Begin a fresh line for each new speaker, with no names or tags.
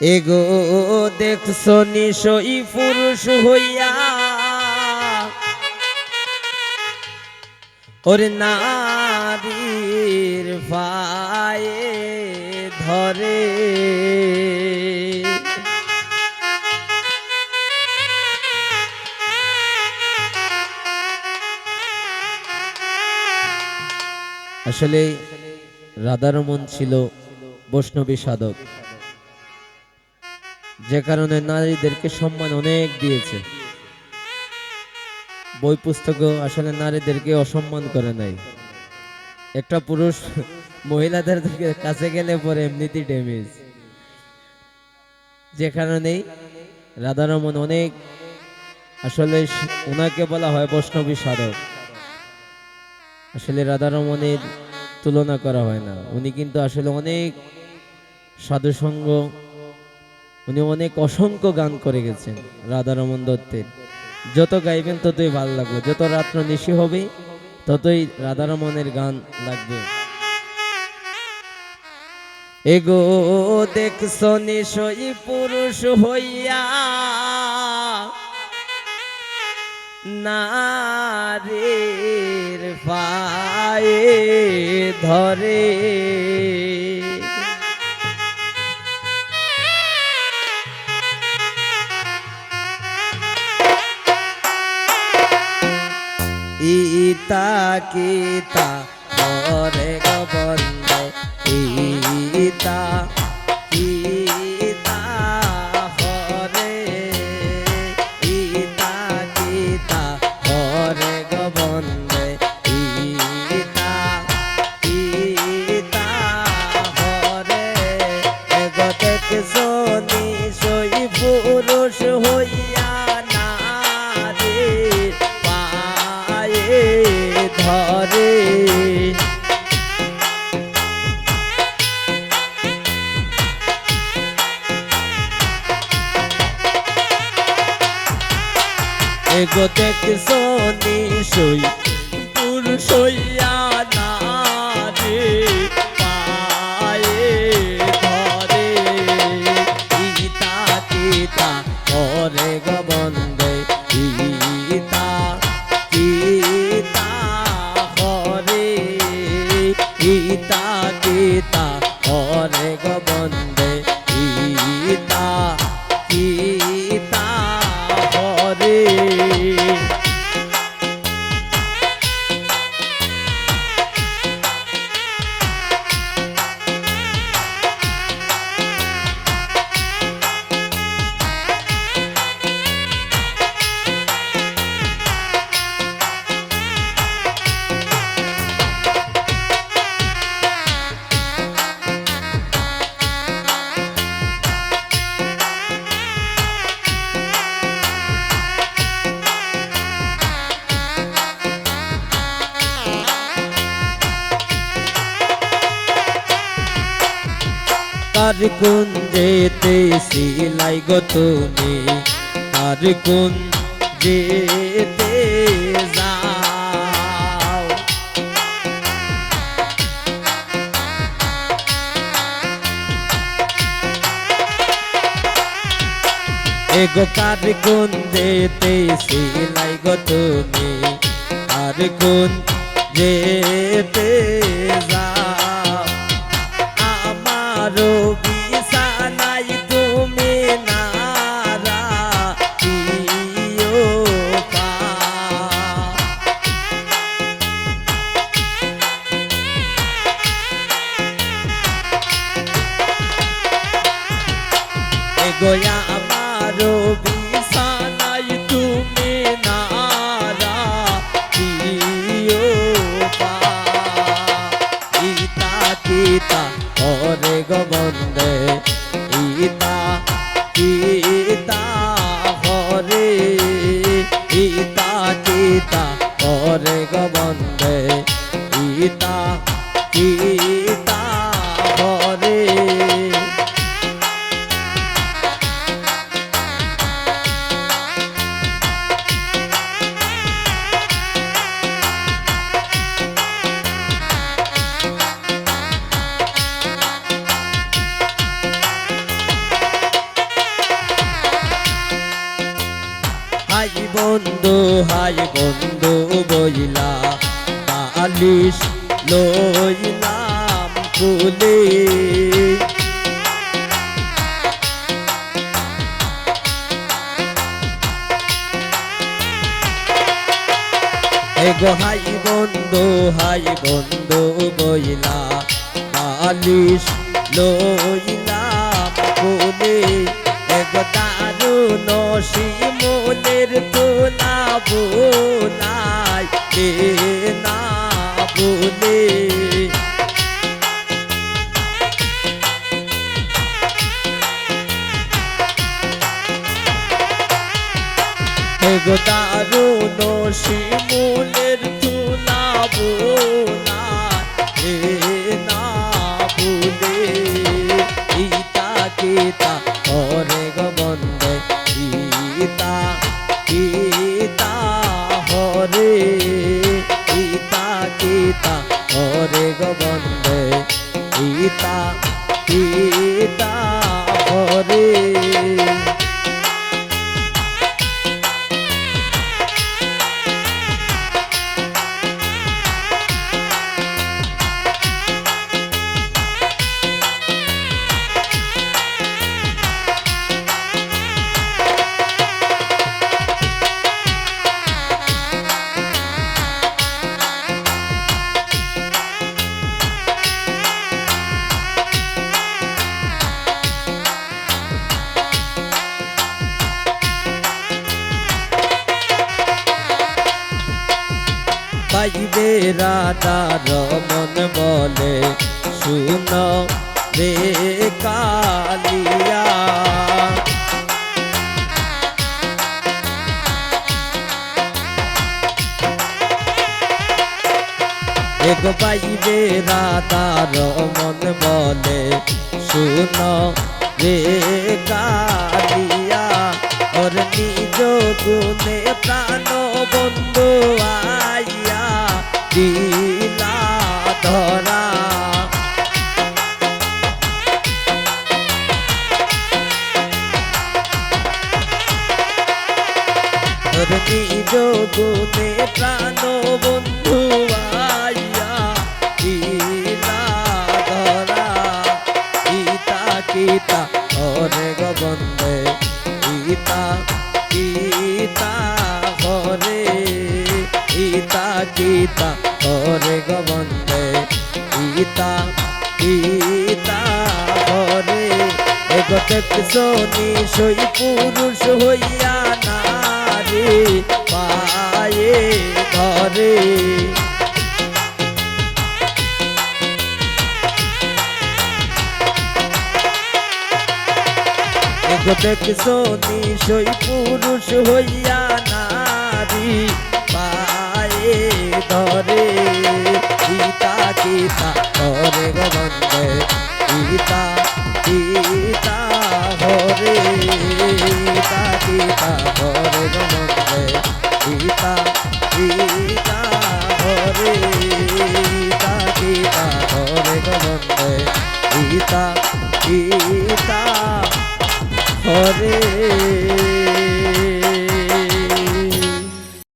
এগো দেখছ নিশই পুরুষ হইয়া। ওরে নারীর পায়ে ধরে। আসলে রাধারমন ছিল বৈষ্ণবী সাধক। যে কারণে নারীদেরকে সম্মান অনেক দিয়েছে। বই পুস্তকও আসলে নারীদেরকে অসম্মান করে নাই। একটা পুরুষ মহিলাদের কাছে গেলে পরে এমনিতেই ড্যামেজ। যে কারণেই রাধারমন অনেক আসলে ওনাকে বলা হয় বৈষ্ণবী সাধক। আসলে রাধারমণের তুলনা করা হয় না। উনি কিন্তু আসলে অনেক সাধুসঙ্গ উনি অনেক অসংখ্য গান করে গেছেন, রাধারমন দত্তের। যত গাইবেন ততই ভালো লাগবে, যত রাত্র নিশি হবে ততই রাধারমনের গান লাগবে। এগো দেখছ নিশই পুরুষ হইয়া, নারীর পায়ে ধরে। কিতা এগো দেখছ নিশই পুরুষ কার কোন যেতে সিলাই গো তুমি। কার কোন যেতে এগো কার কোন যেতে সিলাই গো তুমি। কার কোন যেতে যাও। ગયા અમારો વિસાનાય તુમે નારા પીઓ પા ગીતા ગીતા বন্ধু হাই বন্ধু বইলা, বালিশ লইলাম কুলে এগো হাই বন্ধু হাই বন্ধু বইলা, বালিশ লইলাম কোলে এগো দারুণ শিমুলের তোলা বোলাই কে না বলে দারুণ শিমুলের তুলা বোনা হে না বলে ইতা হরে রাধার মন বলে শুন রে কালিয়া এক পাইবে রাধার মন বলে শুন রে কালিয়া ওর নিজ গুণে প্রাণ নিজ গুণে প্রাণ বন্ধু আইয়া দিলা ধরা? ইতা কিতা ওরে গোবন্দে। ইতা ইতা হরে। ইতা কিতা হরে গোবন্দে। ইতা ইতা হরে। এগতেক সোনি সই পুরুষ হইয়া নারী পায়ে ধরে। দেখ সোনি সই পুরুষ হইয়া নারী পায়ে ধরে। গীতা গীতা ধরে গন্ধে গীতা গীতা গীতা।